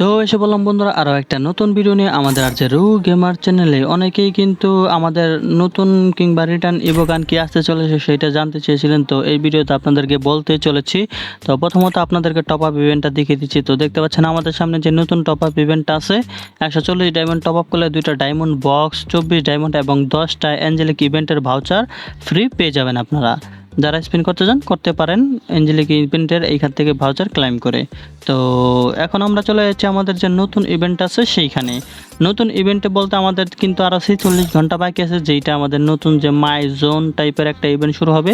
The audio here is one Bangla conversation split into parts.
তো এসে বললাম, বন্ধুরা আরও একটা নতুন ভিডিও নিয়ে আমাদের আর যে রু গেমার চ্যানেলে অনেকেই কিন্তু আমাদের নতুন কিংবা রিটার্ন ইভোগান কি আসতে চলেছে সেটা জানতে চেয়েছিলেন। তো এই ভিডিওতে আপনাদেরকে বলতে চলেছি। তো প্রথমত আপনাদেরকে টপ আপ ইভেন্টটা দেখিয়ে দিচ্ছি। তো দেখতে পাচ্ছেন আমাদের সামনে যে নতুন টপ আপ ইভেন্টটা আছে, একশো চল্লিশ ডায়মন্ড টপ আপ করলে দুইটা ডায়মন্ড বক্স চব্বিশ ডায়মন্ড এবং দশটা অ্যাঞ্জেলিক ইভেন্টের ভাউচার ফ্রি পেয়ে যাবেন আপনারা। যারা স্পিন করতে চান, করতে পারেন। এঞ্জেলিক ইভেন্টের এইখান থেকে ভাউচার ক্লাইম করে। তো এখন আমরা চলে যাচ্ছি আমাদের যে নতুন ইভেন্ট আছে সেইখানে। নতুন ইভেন্টে বলতে আমাদের কিন্তু আরও চল্লিশ ঘণ্টা বাকি আছে, যেইটা আমাদের নতুন যে মাই জোন টাইপের একটা ইভেন্ট শুরু হবে।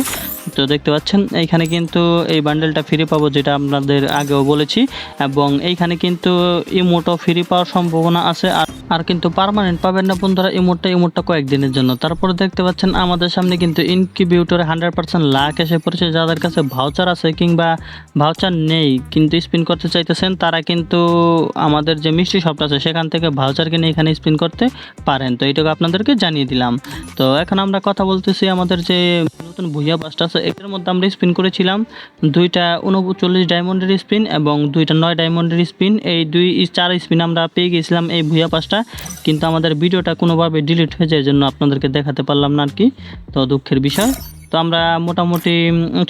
তো দেখতে পাচ্ছেন, এইখানে কিন্তু এই বান্ডেলটা ফ্রি পাবো, যেটা আপনাদের আগেও বলেছি। এবং এইখানে কিন্তু ইমোটও ফ্রি পাওয়ার সম্ভাবনা আছে। আর আর কিন্তু পার্মানেন্ট পাবেন না বন্ধুরা ইমোটটা ইমোটটা কয়েকদিনের জন্য। তারপরে দেখতে পাচ্ছেন আমাদের সামনে কিন্তু ইনকিউবিউটরে হান্ড্রেড পার্সেন্ট লাখ এসে পড়েছে। যাদের কাছে ভাউচার আছে কিংবা ভাউচার নেই, কিন্তু স্পিন করতে চাইতেছেন, তারা কিন্তু আমাদের যে মিষ্টি শপটা আছে, সেখান থেকে ভাউচার কিনে এখানে স্পিন করতে পারেন। তো এইটুকু আপনাদেরকে জানিয়ে দিলাম। তো এখন আমরা কথা বলতেছি আমাদের যে নতুন ভুইয়া বাসটা আছে, এটার মধ্যে আমরা স্পিন করেছিলাম। দুইটা উনচল্লিশ ডায়মন্ডের স্পিন এবং দুইটা নয় ডায়মন্ডের স্পিন এই দুই, চার স্পিন আমরা পেয়ে গেছিলাম এই ভুইয়া পাসটা কিন্তু আমাদের ভিডিওটা কোনোভাবে ডিলিট হয়ে যায় জন্য আপনাদেরকে দেখাতে পারলাম না আর কি। তো দুঃখের বিষয়। তো আমরা মোটামুটি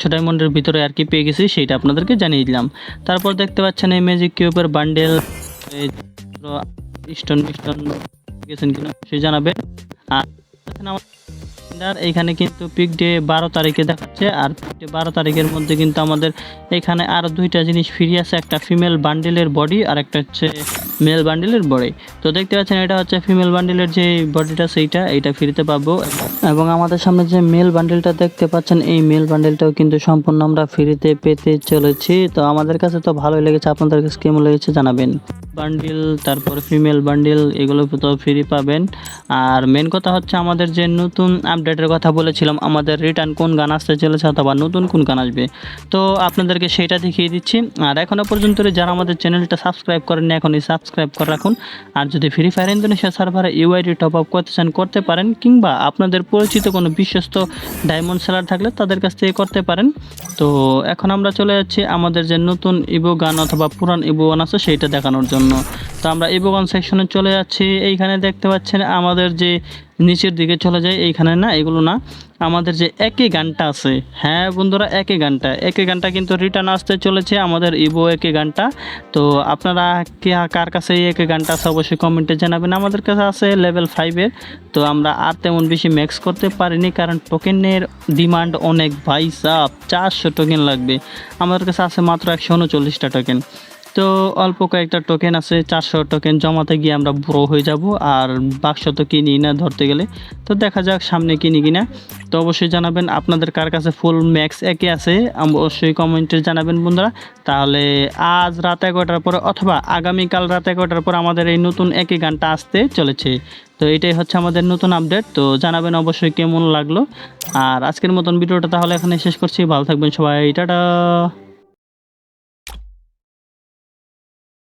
ছোটাই মন্ডের ভিতরে আর কি পেয়ে গেছি, সেইটা আপনাদেরকে জানিয়ে দিলাম। তারপর দেখতে পাচ্ছেন এই ম্যাজিক কিউবের বান্ডেল স্টোন স্টোন গেছেন কিনা সে জানাবেন আর calendar এইখানে কিন্তু পিক ডে বারো তারিখে দেখাচ্ছে, আর পিক ডে বারো তারিখের মধ্যে কিন্তু আমাদের এখানে আরও দুইটা জিনিস ফ্রি আছে, একটা ফিমেল বান্ডেলের বডি আর একটা হচ্ছে মেল বান্ডেলের বডি তো দেখতে পাচ্ছেন, এটা হচ্ছে ফিমেল বান্ডেলের যে বডিটা সেইটা, এইটা ফ্রিতে পাবো। এবং আমাদের সামনে যে মেল বান্ডেলটা দেখতে পাচ্ছেন, এই মেল বান্ডেলটাও কিন্তু সম্পূর্ণ আমরা ফ্রিতে পেতে চলেছি। তো আমাদের কাছে তো ভালোই লেগেছে, আপনাদের কাছে কেমন লেগেছে জানাবেন। বান্ডিল তারপর ফিমেল বান্ডিল এগুলো তো ফ্রি পাবেন। আর মেন কথা হচ্ছে, আমাদের যে নতুন আপডেটের কথা বলেছিলাম, আমাদের রিটার্ন কোন গান আসতে চলেছে অথবা নতুন কোন গান আসবে। তো আপনাদেরকে সেটা দেখিয়ে দিচ্ছি। আর এখনও পর্যন্ত যারা আমাদের চ্যানেলটা সাবস্ক্রাইব করেননি, এখনই সাবস্ক্রাইব করে রাখুন। আর যদি ফ্রি ফায়ার ইন্দোনেশিয়া সার্ভারে ইউআইডি টপ আপ করতে চান, করতে পারেন, কিংবা আপনাদের পরিচিত কোনো বিশ্বস্ত ডায়মন্ড সেলার থাকলে তাদের কাছ থেকে করতে পারেন। তো এখন আমরা চলে যাচ্ছি আমাদের যে নতুন ইবো গান অথবা পুরান ইবো গান আছে, সেইটা দেখানোর জন্য। তো আমরা ইবো গান সেকশনে চলে যাচ্ছি। এইখানে দেখতে পাচ্ছেন আমাদের যে নিচের দিকে চলে যায়, এইখানে না, এগুলো না, আমাদের যে একই গানটা আছে। হ্যাঁ বন্ধুরা, একই গানটা। একই গানটা কিন্তু রিটার্ন আসতে চলেছে আমাদের ইবো একই গানটা। তো আপনারা কে, কার কাছে এই একই গানটা আছে অবশ্যই কমেন্টে জানাবেন। আমাদের কাছে আছে লেভেল ফাইভের তো আমরা আর তেমন বেশি ম্যাক্স করতে পারিনি, কারণ টোকেনের ডিমান্ড অনেক। ভাই সাপ চারশো টোকেন লাগবে। আমাদের কাছে আছে মাত্র একশো উনচল্লিশটা টোকেন তো অল্প কয়েকটা টোকেন আছে, চারশো টোকেন জমাতে গিয়ে আমরা বড়ো হয়ে যাব আর বাক্স তো কিনি না ধরতে গেলে। তো দেখা যাক সামনে কিনি কিনা। তো অবশ্যই জানাবেন আপনাদের কার কাছে ফুল ম্যাক্স একে আছে অবশ্যই কমেন্টে জানাবেন বন্ধুরা। তাহলে আজ রাত এগারোটার পরে অথবা আগামীকাল রাত এগারোটার পর আমাদের এই নতুন একই গানটা আসতে চলেছে। তো এটাই হচ্ছে আমাদের নতুন আপডেট তো জানাবেন অবশ্যই কেমন লাগল। আর আজকের মতন ভিডিওটা তাহলে এখানে শেষ করছি। ভালো থাকবেন সবাই। টাটা!